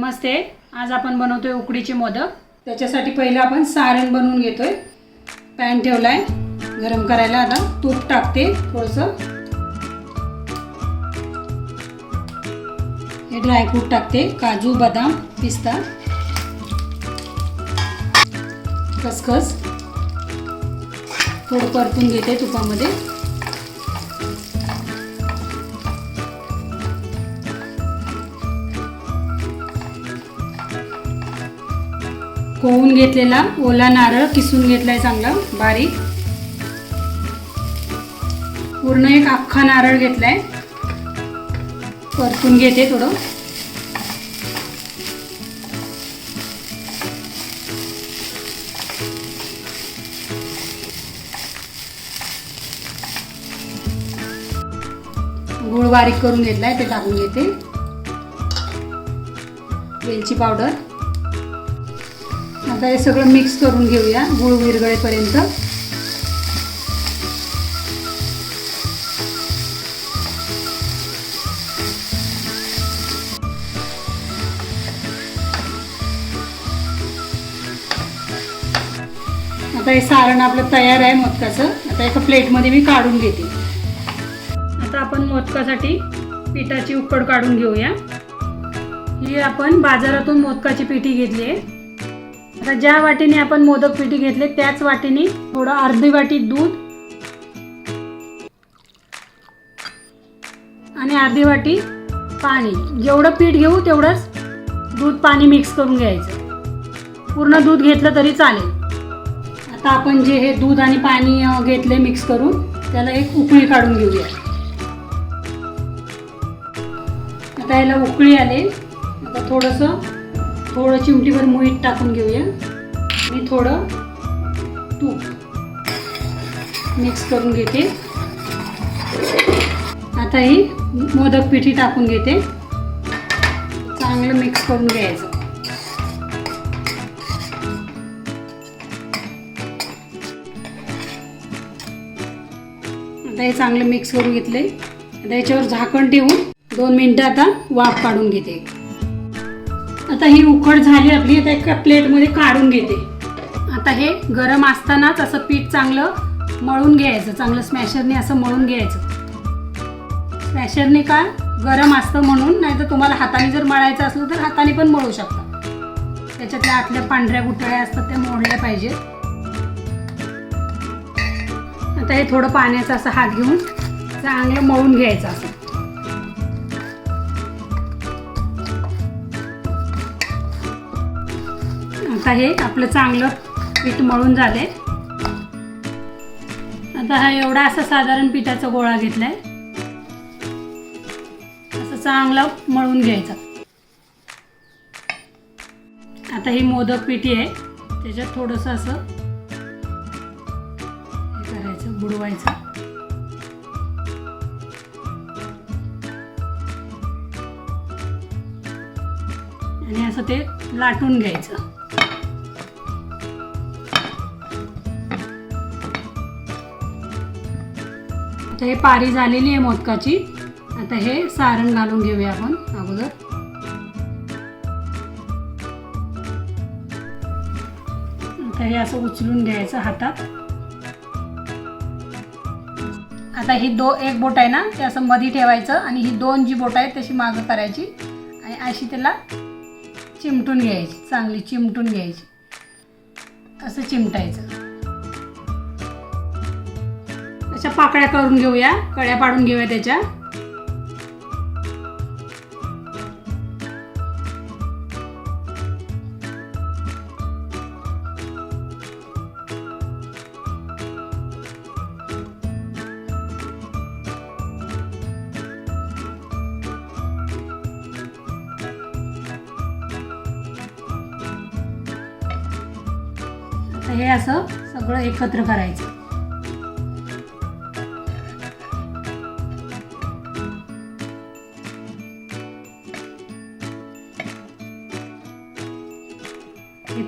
नमस्ते. आज आपण बनवतोय उकडीचे मोदक. त्याच्यासाठी पहिलं आपण सारण बनवून घेतोय. पॅन ठेवलाय. गरम करायला आता तूप टाकते थोडंसं. हे ड्रायफ्रूट टाकते. काजू बदाम पिस्ता. खसखस. थोडं परतून घेते तुपामध्ये. कोवून घेतलेला ओला नारळ किसून घेतला आहे चांगला बारीक. पूर्ण एक अख्खा नारळ घेतलाय. परतून घेते थोडं. गुळ बारीक करून घेतलाय ते टाकून घेते. वेलची पावडर. आता हे सगळं मिक्स करून घेऊया गुळ विरगळेपर्यंत आता हे सारण आपलं तयार आहे मोदकाचं आता एका प्लेटमध्ये मी काढून घेते. आता आपण मोदकासाठी पिठाची उकड काढून घेऊया. ही आपण बाजारातून मोदकाची पिठी घेतली आहे. आता ज्या वाटीने आपण मोदक पिठी घेतले त्याच वाटीने थोडं अर्धी वाटी दूध आणि अर्धी वाटी पाणी. जेवढं पीठ घेऊ तेवढंच दूध पाणी मिक्स करून घ्यायचं. पूर्ण दूध घेतलं तरी चालेल. आता आपण जे हे दूध आणि पाणी घेतले मिक्स करून त्याला एक उकळी काढून घेऊया. आता याला उकळी आले. आता थोडंसं थोडं चिमटीभर मीठ टाकून घेऊया. मी थोडं तूप मिक्स करून घेते. आता ही मोदक पिठी टाकून घेते. चांगलं मिक्स करून घ्यायचं. आता हे चांगलं मिक्स करून घेतले आता याच्यावर झाकण ठेवून दोन मिनटं आता वाफ काढून घेते. आता ही उकड झाली आपली आता एका प्लेटमध्ये काढून घेते. आता हे गरम असतानाच असं पीठ चांगलं मळून घ्यायचं चांगलं स्मॅशरने असं मळून घ्यायचं. स्मॅशरने का गरम असतं म्हणून नाही तर तुम्हाला हाताने जर मळायचं असलं तर हाताने पण मळू शकता. त्याच्यातल्या आतल्या पांढऱ्या गुठळ्या असतात त्या मोडल्या पाहिजेत. आता हे थोडं पाण्याचा असं हात घेऊन चांगलं मळून घ्यायचं असं. आता हे आपलं चांगलं पीठ मळून झालंय. आता हा एवढा असा साधारण पिठाचा गोळा घेतलाय. असं चांगला मळून घ्यायचा. आता ही मोदक पिठी आहे. त्याच्यात थोडंसं असं हे करायचं बुडवायचं. आणि असं ते लाटून घ्यायचं. आता हे पारी झालेली आहे मोदकाची. आता हे सारण घालून घेऊया आपण अगोदर. आता हे असं उचलून घ्यायचं हातात. आता ही दो एक बोट आहे ना ते असं मधी ठेवायचं आणि ही दोन जी बोट आहेत तशी मागं करायची आणि अशी त्याला चिमटून घ्यायची चांगली चिमटून घ्यायची. असं चिमटायचं. अशा पाकळ्या करून घेऊया कळ्या पाडून घेऊया त्याच्या. हे असं सगळं एकत्र करायचं.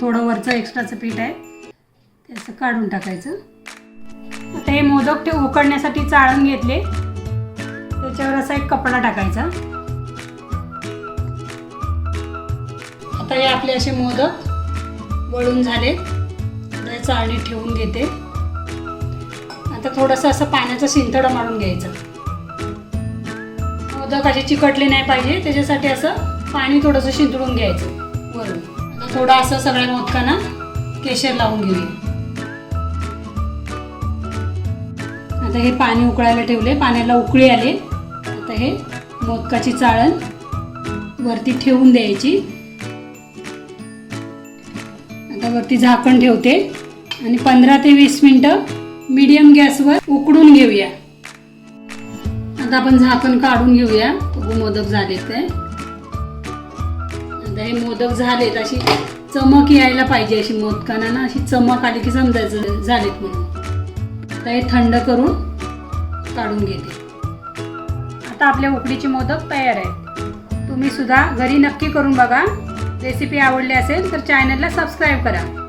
थोडं वरचं एक्स्ट्राचं पीठ आहे. ते असं काढून टाकायचं. आता हे मोदक ते उकडण्यासाठी चाळून घेतले. त्याच्यावर असा एक कपडा टाकायचा. आता हे आपले असे मोदक वळून झाले. चाळणीत ठेवून घेते. आता थोडंसं असं पाण्याचं शिंतडं मारून घ्यायचं. मोदक असे चिकटले नाही पाहिजे. त्याच्यासाठी असं पाणी थोडंसं शिंतडून घ्यायचं वरून. थोडं असं सगळ्या मोदकांना केशर लावून घेऊया. आता हे पाणी उकळायला ठेवले पाण्याला उकळी आले. आता हे मोदकाची चाळण वरती ठेवून द्यायची. आता वरती झाकण ठेवते. आणि पंधरा ते वीस मिनटं मीडियम गॅसवर उकडून घेऊया. आता आपण झाकण काढून घेऊया. बघू मोदक झाले ते आता हे मोदक झालेत अशी चमक यायला पाहिजे अशी मोदकांना ना अशी चमक आली की समजायचं झालेत म्हणून. आता हे थंड करून काढून घेते. आता आपले उकडीचे मोदक तयार आहेत. तुम्ही सुद्धा घरी नक्की करून बघा. रेसिपी आवडली असेल तर चॅनलला सबस्क्राईब करा.